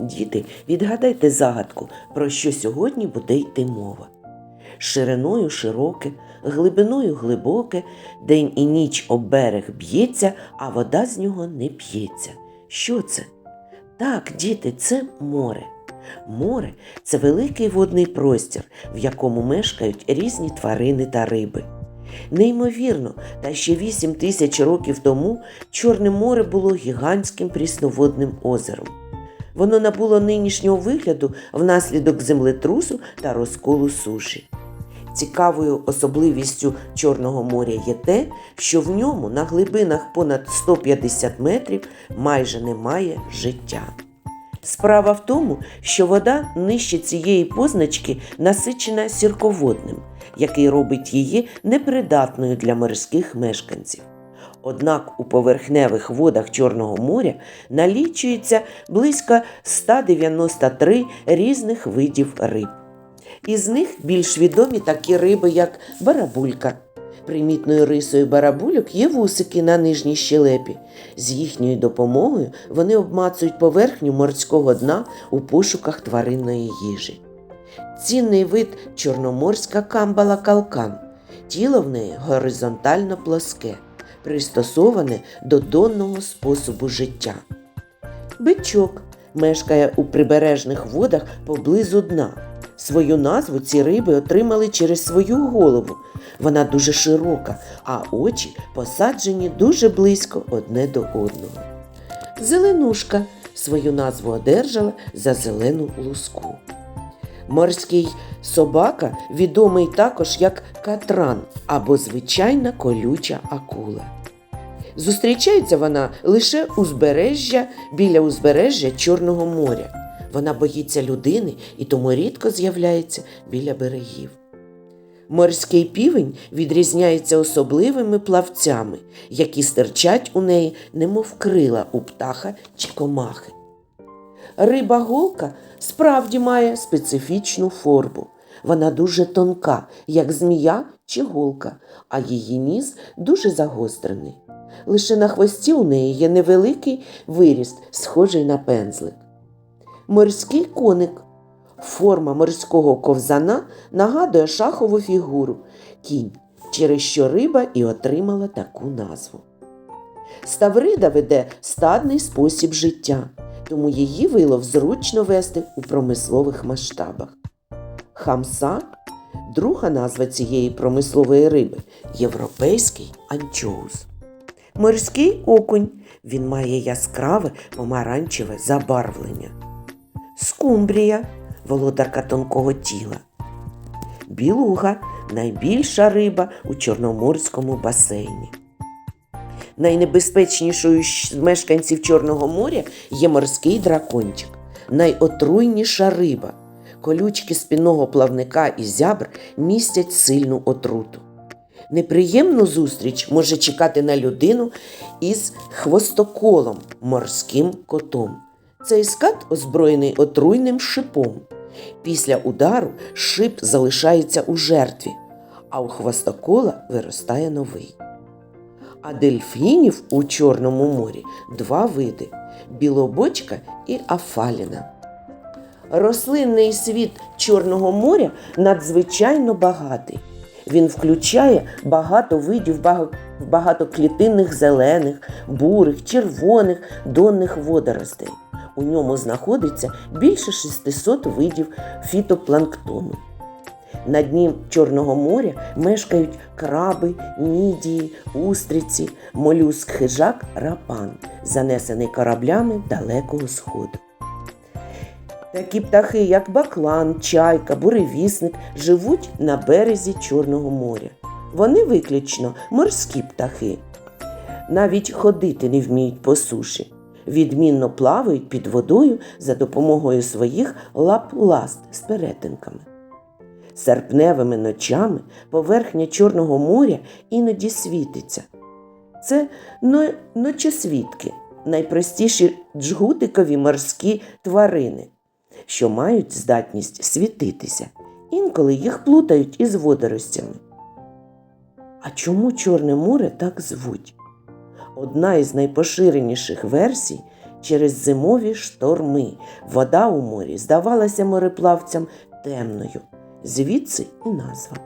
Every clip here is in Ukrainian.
Діти, відгадайте загадку, про що сьогодні буде йти мова. Шириною широке, глибиною глибоке, день і ніч об берег б'ється, а вода з нього не п'ється. Що це? Так, діти, це море. Море це великий водний простір, в якому мешкають різні тварини та риби. Неймовірно, та ще 8 тисяч років тому Чорне море було гігантським прісноводним озером. Воно набуло нинішнього вигляду внаслідок землетрусу та розколу суші. Цікавою особливістю Чорного моря є те, що в ньому на глибинах понад 150 метрів майже немає життя. Справа в тому, що вода нижче цієї позначки насичена сірководним, який робить її непридатною для морських мешканців. Однак у поверхневих водах Чорного моря налічується близько 193 різних видів риб. Із них більш відомі такі риби, як барабулька. Примітною рисою барабульок є вусики на нижній щелепі. З їхньою допомогою вони обмацують поверхню морського дна у пошуках тваринної їжі. Цінний вид чорноморська камбала калкан. Тіло в неї горизонтально плоске, пристосоване до донного способу життя. Бичок мешкає у прибережних водах поблизу дна. Свою назву ці риби отримали через свою голову. Вона дуже широка, а очі посаджені дуже близько одне до одного. Зеленушка свою назву одержала за зелену луску. Морський собака відомий також як катран або звичайна колюча акула. Зустрічається вона лише узбережжя біля узбережжя Чорного моря. Вона боїться людини і тому рідко з'являється біля берегів. Морський півень відрізняється особливими плавцями, які стирчать у неї, немов крила у птаха чи комахи. Риба голка справді має специфічну форму. Вона дуже тонка, як змія чи голка, а її ніс дуже загострений. Лише на хвості у неї є невеликий виріст, схожий на пензлик. Морський коник. Форма морського ковзана нагадує шахову фігуру кінь, через що риба і отримала таку назву. Ставрида веде стадний спосіб життя, тому її вилов зручно вести у промислових масштабах. Хамса друга назва цієї промислової риби європейський анчоус. Морський окунь. Він має яскраве помаранчеве забарвлення. Скумбрія володарка тонкого тіла. Білуга найбільша риба у Чорноморському басейні. Найнебезпечнішою з мешканців Чорного моря є морський дракончик, найотруйніша риба. Колючки спінного плавника і зябр містять сильну отруту. Неприємну зустріч може чекати на людину із хвостоколом морським котом. Цей скат озброєний отруйним шипом. Після удару шип залишається у жертві, а у хвостокола виростає новий. А дельфінів у Чорному морі два види білобочка і афаліна. Рослинний світ Чорного моря надзвичайно багатий. Він включає багато видів багатоклітинних зелених, бурих, червоних, донних водоростей. У ньому знаходиться більше 600 видів фітопланктону. На дні Чорного моря мешкають краби, мідії, устриці, молюск хижак рапан, занесений кораблями Далекого Сходу. Такі птахи, як баклан, чайка, буревісник, живуть на березі Чорного моря. Вони виключно морські птахи. Навіть ходити не вміють по суші. Відмінно плавають під водою за допомогою своїх лап-ласт з перетинками. Серпневими ночами поверхня Чорного моря іноді світиться. Це но- ночосвідки, найпростіші джгутикові морські тварини, що мають здатність світитися. Інколи їх плутають із водоростями. А чому Чорне море так звуть? Одна із найпоширеніших версій через зимові шторми. Вода у морі здавалася мореплавцям темною, звідси і назва.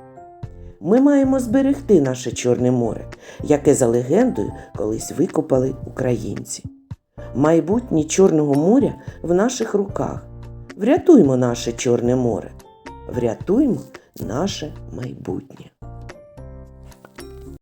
Ми маємо зберегти наше Чорне море, яке за легендою колись викопали українці. Майбутнє Чорного моря в наших руках. Врятуймо наше Чорне море, врятуймо наше майбутнє.